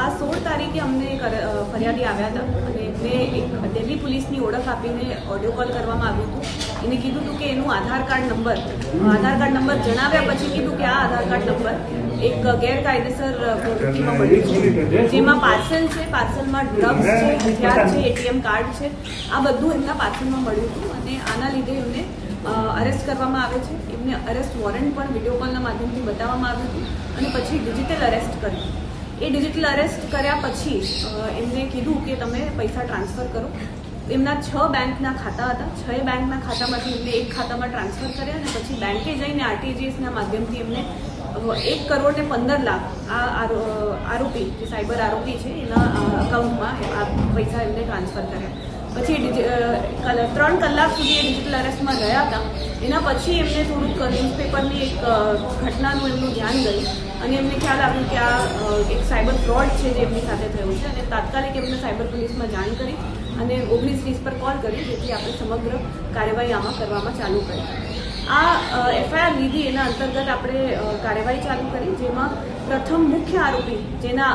આ સોળ તારીખે અમને ફરિયાદી આવ્યા હતા અને એમને એક દિલ્હી પોલીસની ઓળખ આપીને ઓડિયો કોલ કરવામાં આવ્યું હતું. એને કીધું હતું કે એનું Aadhaar card number, Aadhaar card number જણાવ્યા પછી કીધું કે આ આધાર કાર્ડ નંબર એક ગેરકાયદેસર પ્રવૃત્તિમાં મળ્યું છે. જેમાં પાર્સલ છે, પાર્સલમાં ડ્રગ્સ છે, હથિયાર છે એટીએમ કાર્ડ છે. આ બધું એમના પાર્સલમાં મળ્યું હતું અને આના લીધે એમને અરેસ્ટ કરવામાં આવે છે. એમને અરેસ્ટ વોરંટ પણ વીડિયો કોલના માધ્યમથી બતાવવામાં આવ્યું હતું અને પછી ડિજિટલ અરેસ્ટ કર્યું. એ ડિજિટલ અરેસ્ટ કર્યા પછી એમને કીધું કે તમે પૈસા ટ્રાન્સફર કરો. એમના છ બેંકના ખાતા હતા. છ બેંકના ખાતામાંથી એમને એક ખાતામાં ટ્રાન્સફર કર્યા અને પછી બેંકે જઈને આરટીજીએસના માધ્યમથી એમને એક કરોડ ને પંદર લાખ આ આરોપી, જે સાયબર આરોપી છે, એના અકાઉન્ટમાં આ પૈસા એમને ટ્રાન્સફર કર્યા. પછી ત્રણ કલાક સુધી એ ડિજિટલ અરેસ્ટમાં રહ્યા હતા. એના પછી એમને થોડુંક ન્યૂઝપેપરની એક ઘટનાનું એમનું ધ્યાન ગયું. અને એમને ખ્યાલ આવ્યું કે આ એક સાયબર ફ્રોડ છે જે એમની સાથે થયું છે અને તાત્કાલિક એમને સાયબર પોલીસમાં જાણ કરી અને ઓગણીસ વીસ પર કોલ કરી જેથી આપણે સમગ્ર કાર્યવાહી આમાં કરવામાં ચાલુ કરી. આ એફઆઈઆર લીધી એના અંતર્ગત આપણે કાર્યવાહી ચાલુ કરી, જેમાં પ્રથમ મુખ્ય આરોપી જેના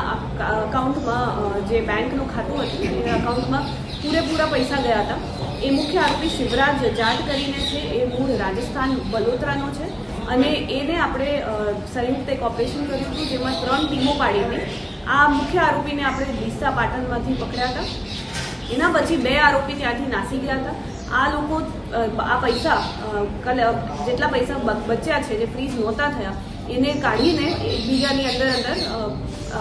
અકાઉન્ટમાં જે બેંકનું ખાતું હતું એના અકાઉન્ટમાં પૂરેપૂરા પૈસા ગયા હતા. એ મુખ્ય આરોપી શિવરાજ જાટ કરીને છે, એ મૂળ રાજસ્થાન બલોત્રાનો છે અને એને આપણે સંયુક્ત એક ઓપરેશન કર્યું હતું, જેમાં ત્રણ ટીમો પાડી હતી આ મુખ્ય આરોપીને આપણે ડીસા પાટણમાંથી પકડ્યા હતા. એના પછી બે આરોપી ત્યાંથી નાસી ગયા હતા. આ લોકો આ પૈસા જેટલા પૈસા બચ્યા છે, જે ફ્રીઝ નહોતા થયા, એને કાઢીને એકબીજાની અંદર અંદર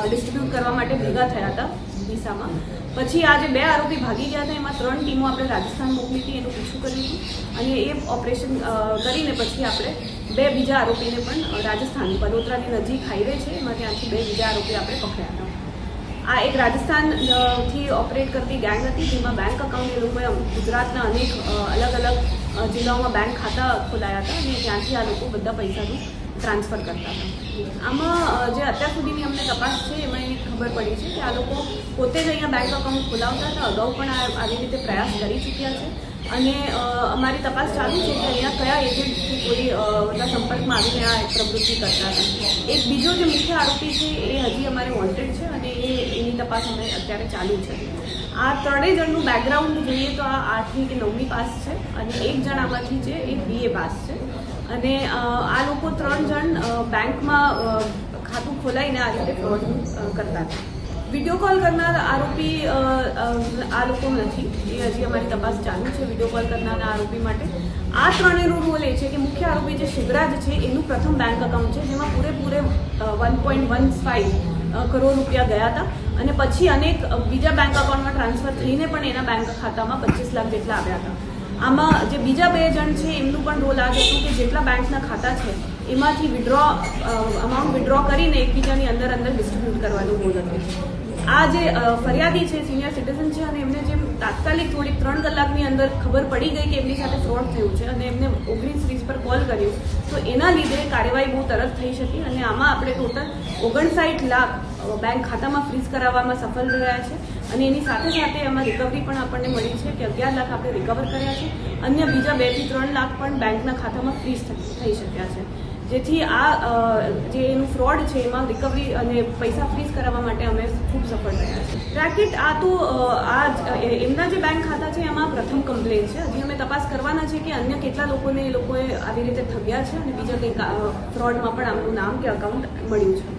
ડિસ્ટ્રીબ્યુટ કરવા માટે ભેગા થયા હતા દિશામાં પછી આ જે બે આરોપી ભાગી ગયા હતા, એમાં ત્રણ ટીમો આપણે રાજસ્થાન મોકલી હતી, એનું પીછું કર્યું હતું. અને એ ઓપરેશન કરીને પછી આપણે બે બીજા આરોપીને પણ રાજસ્થાન, વડોદરાની નજીક હાઈવે છે, એમાં ત્યાંથી બે બીજા આરોપી આપણે પકડ્યા હતા. આ એક રાજસ્થાનથી ઓપરેટ કરતી ગેંગ હતી, જેમાં બેંક અકાઉન્ટ એ લોકોએ ગુજરાતના અનેક અલગ અલગ જિલ્લાઓમાં બેંક ખાતા ખોલાયા હતા અને ત્યાંથી આ લોકો બધા પૈસાનું ટ્રાન્સફર કરતા હતા. આમાં જે અત્યાર સુધીની અમને તપાસ છે, એમાં એવી ખબર પડી છે કે આ લોકો પોતે જ અહીંયા બેંક અકાઉન્ટ ખોલાવતા હતા, અગાઉ પણ આવી રીતે પ્રયાસ કરી ચૂક્યા છે. અને અમારી તપાસ ચાલુ છે કે અહીંયા કયા એજન્ટથી કોઈ સંપર્કમાં આવીને આ પ્રવૃત્તિ કરતા હતા. એક બીજો જે મુખ્ય આરોપી છે એ હજી અમારે વોન્ટેડ છે અને એ, એની તપાસ અમે અત્યારે ચાલુ છે. આ ત્રણેય જણનું બેકગ્રાઉન્ડ જોઈએ તો આ આઠમી કે નવમી પાસ છે અને એક જણ આમાંથી છે એ બીએ પાસ છે. અને આ લોકો ત્રણ જણ બેંકમાં ખાતું ખોલાવીને આ રીતે ફ્રોડ કરતા હતા. વીડિયો કોલ કરનાર આરોપી આ લોકો નથી. એ હજી અમારી તપાસ ચાલુ છે વીડિયો કોલ કરનારા આરોપી માટે. આ ત્રણેયનો રોલ એ છે કે મુખ્ય આરોપી જે શિવરાજ છે, એનું પ્રથમ બેંક અકાઉન્ટ છે, જેમાં પૂરેપૂરે one point one five crore રૂપિયા ગયા હતા. અને પછી અનેક બીજા બેંક અકાઉન્ટમાં ટ્રાન્સફર થઈને પણ એના બેંક ખાતામાં પચીસ લાખ જેટલા આવ્યા હતા. આમાં જે બીજા બે જણ છે, એમનું પણ રોલ આ હતું કે જેટલા બેંકના ખાતા છે, એમાંથી વિડ્રો અમાઉન્ટ વિડ્રો કરીને એકબીજાની અંદર અંદર ડિસ્ટ્રીબ્યુટ કરવાનું રોલ હતું. આ જે ફરિયાદી છે સિનિયર સિટીઝન છે અને એમને જે તાત્કાલિક થોડીક ત્રણ કલાકની અંદર ખબર પડી ગઈ કે એમની સાથે ફ્રોડ થયું છે અને એમને ઓગણીસ વીસ પર કોલ કર્યો. તો એના લીધે કાર્યવાહી બહુ તરત થઈ શકી અને આમાં આપણે ટોટલ ઓગણસાઠ લાખ બેંક ખાતામાં ફ્રીઝ કરાવવામાં સફળ રહ્યા છે. અને એની સાથે સાથે એમાં રિકવરી પણ આપણને મળી છે કે અગિયાર લાખ આપણે રિકવર કર્યા છે. અન્ય બીજા બેથી ત્રણ લાખ પણ બેંકના ખાતામાં ફ્રીઝ થઈ શક્યા છે. જેથી આ જે એનું ફ્રોડ છે એમાં રિકવરી અને પૈસા ફ્રીઝ કરાવવા માટે અમે ખૂબ સફળ રહ્યા છીએ. રેકેટ આ તો આ એમના જે બેંક ખાતા છે, એમાં પ્રથમ કમ્પ્લેન છે. હજી અમે તપાસ કરવાના છે કે અન્ય કેટલા લોકોને એ લોકોએ આવી રીતે ઠગ્યા છે અને બીજા કંઈક ફ્રોડમાં પણ આમનું નામ કે અકાઉન્ટ મળ્યું છે.